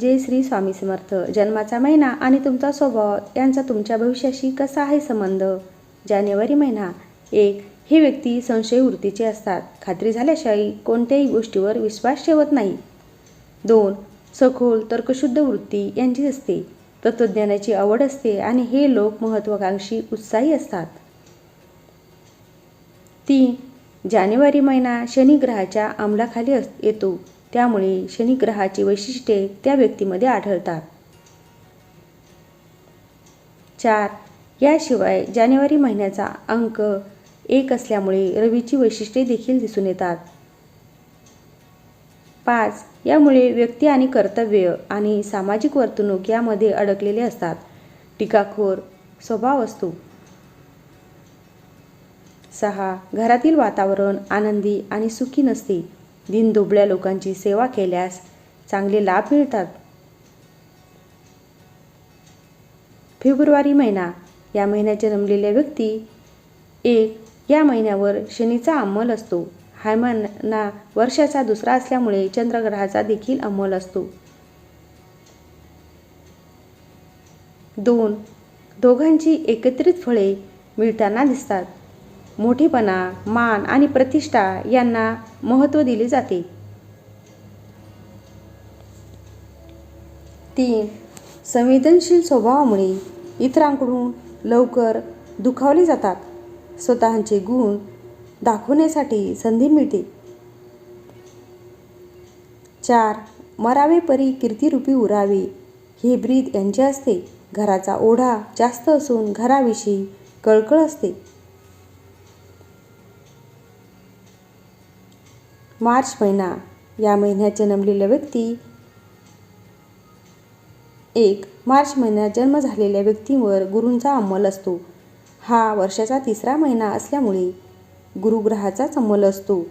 जय श्री स्वामी समर्थ जन्माचा महिना आणि तुमचा स्वभाव यांचा तुमच्या भविष्याशी कसा आहे संबंध? जानेवारी महिना एक. हे व्यक्ती संशय वृत्तीचे असतात. खात्री झाल्याशिवाय कोणत्याही गोष्टीवर विश्वास ठेवत नाही. दोन. सखोल तर्कशुद्ध वृत्ती यांची असते. तत्त्वज्ञानाची आवड असते आणि हे लोक महत्त्वाकांक्षी उत्साही असतात. तीन. जानेवारी महिना शनिग्रहाच्या अंमलाखाली अस येतो. त्यामुळे शनिग्रहाची वैशिष्ट्ये त्या व्यक्तीमध्ये आढळतात. चार याशिवाय जानेवारी महिन्याचा अंक एक असल्यामुळे रवीची वैशिष्ट्ये देखील दिसून येतात. पाच यामुळे व्यक्ती आणि कर्तव्य आणि सामाजिक वर्तणूक यामध्ये अडकलेले असतात. टीकाखोर स्वभाव असतो सहा घरातील वातावरण आनंदी आणि सुखी नसते. दिनदुबळ्या लोकांची सेवा केल्यास चांगले लाभ मिळतात. फेब्रुवारी महिना या महिन्यात जन्मलेल्या व्यक्ती एक या महिन्यावर शनीचा अंमल असतो. हा महिना वर्षाचा दुसरा असल्यामुळे चंद्रग्रहाचा देखील अंमल असतो. दोन दोघांची एकत्रित फळे मिळताना दिसतात. मोठेपणा मान आणि प्रतिष्ठा यांना महत्त्व दिले जाते. तीन संवेदनशील स्वभावामुळे इतरांकडून लवकर दुखावले जातात. स्वतःचे गुण दाखवण्यासाठी संधी मिळते. चार मरावे परी कीर्तिरूपी उरावे. हे ब्रीद यांचे असते. घराचा ओढा जास्त असून घराविषयी कळकळ असते. मार्च महिना या महिन्यात जन्मलेल्या व्यक्ती. एक मार्च महिन्यात जन्म झालेल्या व्यक्तींवर गुरूंचा अंमल असतो. हा वर्षाचा तिसरा महिना असल्यामुळे गुरुग्रहाचाच अंमल असतो.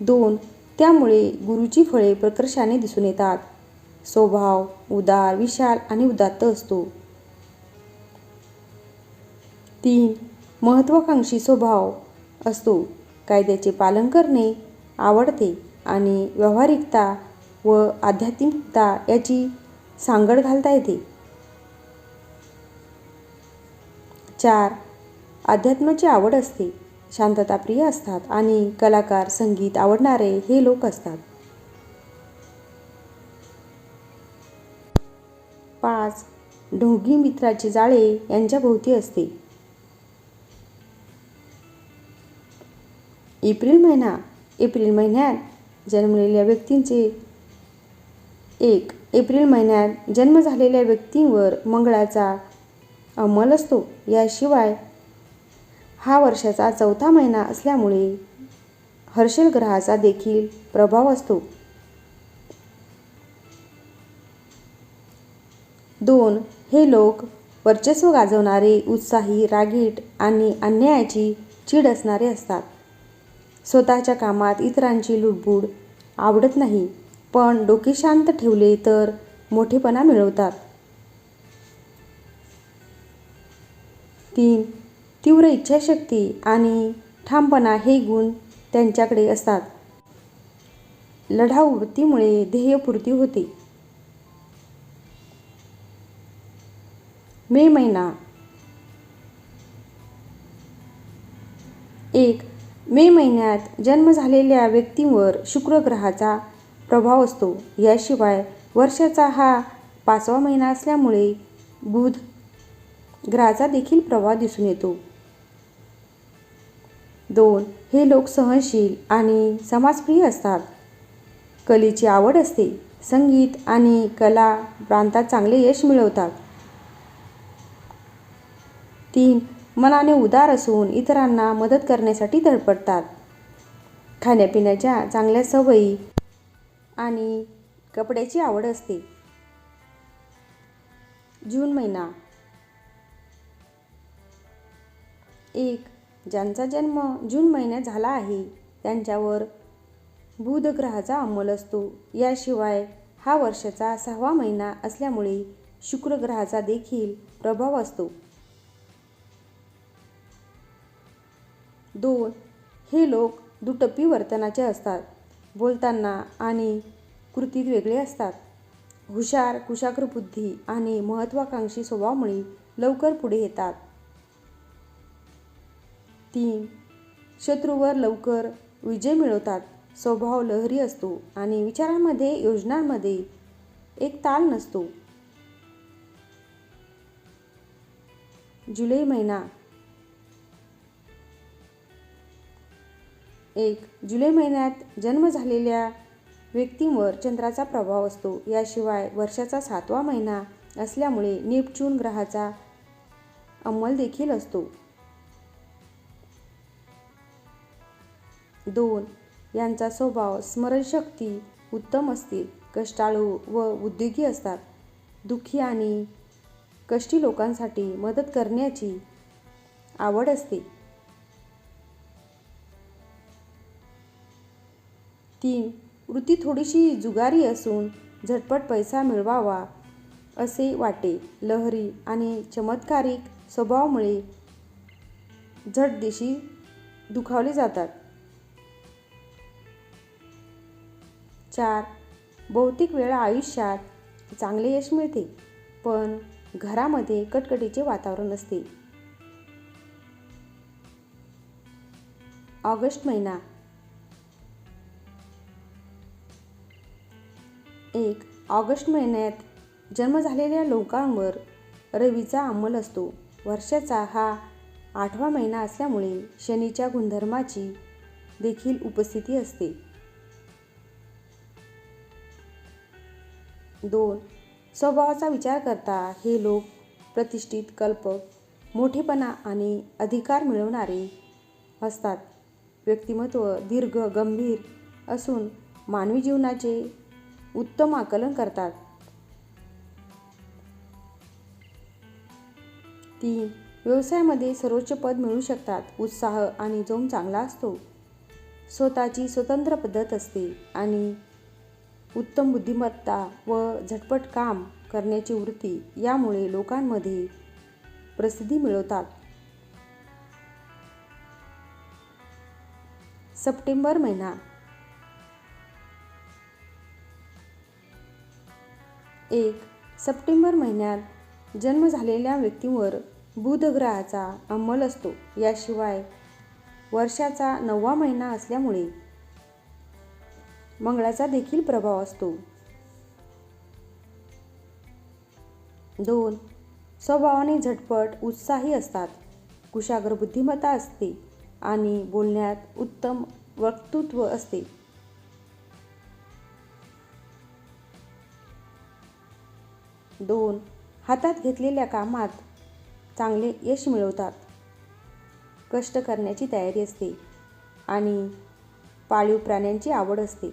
दोन त्यामुळे गुरुची फळे प्रकर्षाने दिसून येतात. स्वभाव उदार विशाल आणि उदात्त असतो. तीन महत्त्वाकांक्षी स्वभाव असतो. कायद्याचे पालन करणे आवडते आणि व्यावहारिकता व आध्यात्मिकता याची सांगड घालता येते. चार. अध्यात्माची आवड असते. शांतताप्रिय असतात आणि कलाकार संगीत आवडणारे हे लोक असतात. पाच. ढोंगी मित्राचे जाळे यांच्या भोवती असते. एप्रिल महिना एप्रिल महिन्यात जन्मलेल्या व्यक्तींचे एक एप्रिल महिन्यात जन्म झालेल्या व्यक्तींवर मंगळाचा अंमल असतो. याशिवाय हा वर्षाचा चौथा महिना असल्यामुळे हर्षल ग्रहाचा देखील प्रभाव असतो. दोन हे लोक वर्चस्व गाजवणारे उत्साही रागीट आणि अन्यायाची चीड असणारे असतात. स्वतःच्या कामात इतरांची लुडबुड आवडत नाही. पण डोके शांत ठेवले तर मोठेपणा मिळवतात. तीन तीव्र इच्छाशक्ती आणि ठामपणा हे गुण त्यांच्याकडे असतात. लढाऊ वृत्तीमुळे ध्येयपूर्ती होते. मे महिना. एक मे महिन्यात जन्म झालेल्या व्यक्तींवर शुक्र ग्रहाचा प्रभाव असतो. याशिवाय वर्षाचा हा पाचवा महिना असल्यामुळे बुध ग्रहाचा देखील प्रभाव दिसून येतो. दोन हे लोक सहनशील आणि समाजप्रिय असतात. कलेची आवड असते. संगीत आणि कला प्रांतात चांगले यश मिळवतात. तीन मनाने उदार असून इतरांना मदत करण्यासाठी धडपडतात. खाण्यापिण्याच्या चांगल्या सवयी आणि कपड्याची आवड असते. जून महिना. एक ज्यांचा जन्म जून महिन्यात झाला आहे त्यांच्यावर बुध ग्रहाचा अंमल असतो. याशिवाय हा वर्षाचा सहावा महिना असल्यामुळे शुक्र ग्रहाचा देखील प्रभाव असतो. दोन. हे लोक दुटप्पी वर्तनाचे असतात. बोलताना आणि कृतीत वेगळे असतात. हुशार कुशाग्र बुद्धी आणि महत्त्वाकांक्षी स्वभावामुळे लवकर पुढे येतात. तीन. शत्रूवर लवकर विजय मिळवतात. स्वभाव लहरी असतो आणि विचारांमध्ये योजनांमध्ये एक ताल नसतो. जुलै महिना. एक जुलै महिन्यात जन्म झालेल्या व्यक्तींवर चंद्राचा प्रभाव असतो. याशिवाय वर्षाचा सातवा महिना असल्यामुळे नेपच्यून ग्रहाचा अंमल देखील असतो. दोन यांचा स्वभाव स्मरणशक्ती उत्तम असते कष्टाळू व उद्योगी असतात. दुःखी आणि कष्टी लोकांसाठी मदत करण्याची आवड असते. तीन वृत्ती थोडीशी जुगारी असून झटपट पैसा मिळवावा असे वाटे. लहरी आणि चमत्कारिक स्वभावामुळे झटदिशी दुखावले जातात. चार. बहुतेक वेळा आयुष्यात चांगले यश मिळते पण घरामध्ये कटकटीचे वातावरण असते. ऑगस्ट महिना. एक ऑगस्ट महिन्यात जन्म झालेल्या लोकांवर रवीचा अंमल असतो. वर्षाचा हा आठवा महिना असल्यामुळे शनीच्या गुणधर्माची देखील उपस्थिती असते. दोन. स्वभावाचा विचार करता हे लोक प्रतिष्ठित कल्पक मोठेपणा आणि अधिकार मिळवणारे असतात. व्यक्तिमत्व दीर्घ गंभीर असून मानवी जीवनाचे उत्तम आकलन करतात. तीन व्यवसायामध्ये सर्वोच्च पद मिळू शकतात. उत्साह आणि जोम चांगला असतो. स्वतःची स्वतंत्र पद्धत असते आणि उत्तम बुद्धिमत्ता व झटपट काम करण्याची वृत्ती यामुळे लोकांमध्ये प्रसिद्धी मिळवतात. सप्टेंबर महिना एक सप्टेंबर महिन्यात जन्म झालेल्या व्यक्तींवर बुधग्रहाचा अंमल असतो. याशिवाय वर्षाचा नववा महिना असल्यामुळे मंगळाचा देखील प्रभाव असतो. दोन स्वभावाने झटपट उत्साही असतात. कुशाग्र बुद्धिमत्ता असते आणि बोलण्यात उत्तम वक्तृत्व असते. दोन हातात घेतलेल्या कामात चांगले यश मिळवतात. कष्ट करण्याची तयारी असते आणि पाळीव प्राण्यांची आवड असते.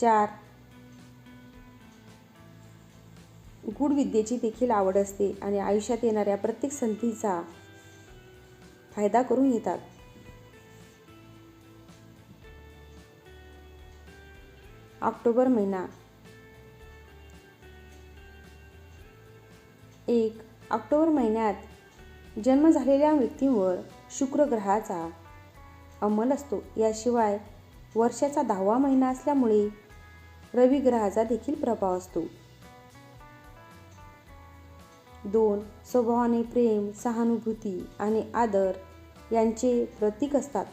चार गूढ विद्येची देखील आवड असते आणि आयुष्यात येणाऱ्या प्रत्येक संधीचा फायदा करून घेतात. ऑक्टोबर महिना. एक ऑक्टोबर महिन्यात जन्म झालेल्या व्यक्तींवर शुक्र ग्रहाचा अंमल असतो. याशिवाय वर्षाचा दहावा महिना असल्यामुळे रवी ग्रहाचा देखील प्रभाव असतो. दोन स्वभावाने प्रेम सहानुभूती आणि आदर यांचे प्रतीक असतात.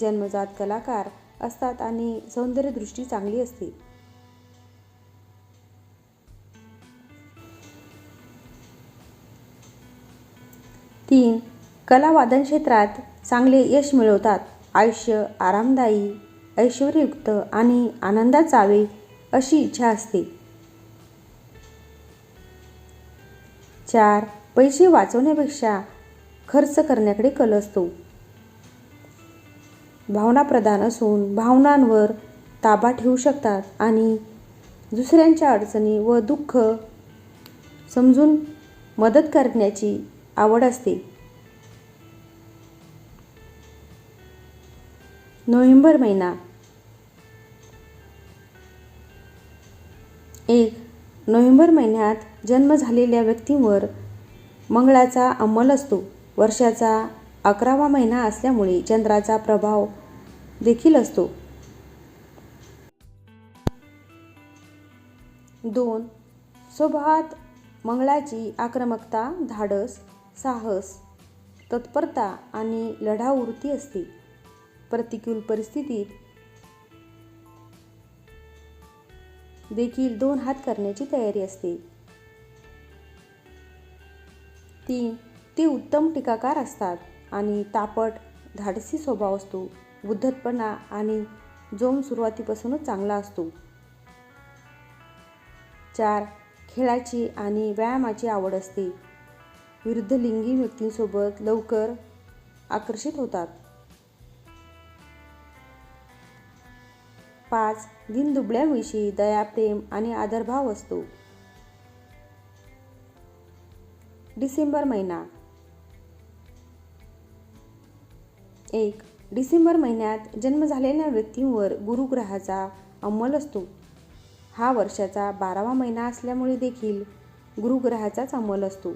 जन्मजात कलाकार असतात आणि सौंदर्यदृष्टी चांगली असते. तीन कलावादन क्षेत्रात चांगले यश मिळवतात. आयुष्य आरामदायी ऐश्वर्युक्त आणि आनंदात जावे अशी इच्छा असते. चार पैसे वाचवण्यापेक्षा खर्च करण्याकडे कल असतो. भावनाप्रधान असून भावनांवर ताबा ठेवू शकतात आणि दुसऱ्यांच्या अडचणी व दुःख समजून मदत करण्याची आवड असते. नोव्हेंबर महिना. एक नोव्हेंबर महिन्यात जन्म झालेल्या व्यक्तींवर मंगळाचा अंमल असतो. वर्षाचा अकरावा महिना असल्यामुळे चंद्राचा प्रभाव देखील असतो. दोन. स्वभावात मंगळाची आक्रमकता धाडस साहस तत्परता आणि लढावृत्ती असते. प्रतिकूल परिस्थितीत देखील दोन हात करण्याची तयारी असते. तीन. ते उत्तम टीकाकार असतात. आणि तापट धाडसी स्वभाव असतो. बुद्धतपणा आणि जोम सुरुवातीपासूनच चांगला असतो. चार खेळाची आणि व्यायामाची आवड असते. विरुद्ध लिंगी व्यक्तींसोबत लवकर आकर्षित होतात. पाच दिनदुबळ्यांविषयी दया प्रेम आणि आदरभाव असतो. डिसेंबर महिना एक डिसेंबर महिन्यात जन्म झालेल्या व्यक्तींवर गुरुग्रहाचा अंमल असतो. हा वर्षाचा बारावा महिना असल्यामुळे देखील गुरुग्रहाचाच अंमल असतो.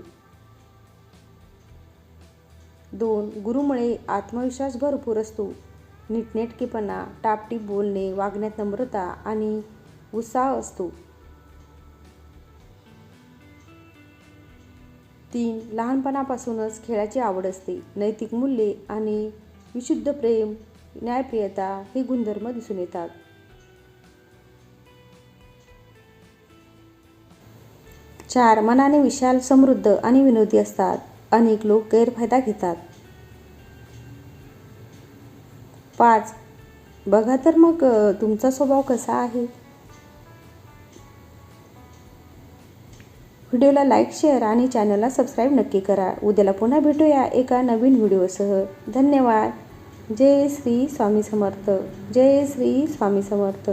दोन गुरुमुळे आत्मविश्वास भरपूर असतो. नीटनेटकेपणा टापटीप बोलणे वागण्यात नम्रता आणि उत्साह असतो. तीन लहानपणापासूनच खेळाची आवड असते. नैतिक मूल्ये आणि विशुद्ध प्रेम न्यायप्रियता हे गुणधर्म दिसून येतात. चार मनाने विशाल समृद्ध आणि विनोदी असतात. अनेक लोक गैरफायदा घेतात. पाच बघा तर मग तुमचा स्वभाव कसा आहे? व्हिडिओला लाईक शेअर आणि चॅनलला सबस्क्राईब नक्की करा. उद्याला पुन्हा भेटूया एका नवीन व्हिडिओसह. धन्यवाद. जय श्री स्वामी समर्थ. जय श्री स्वामी समर्थ.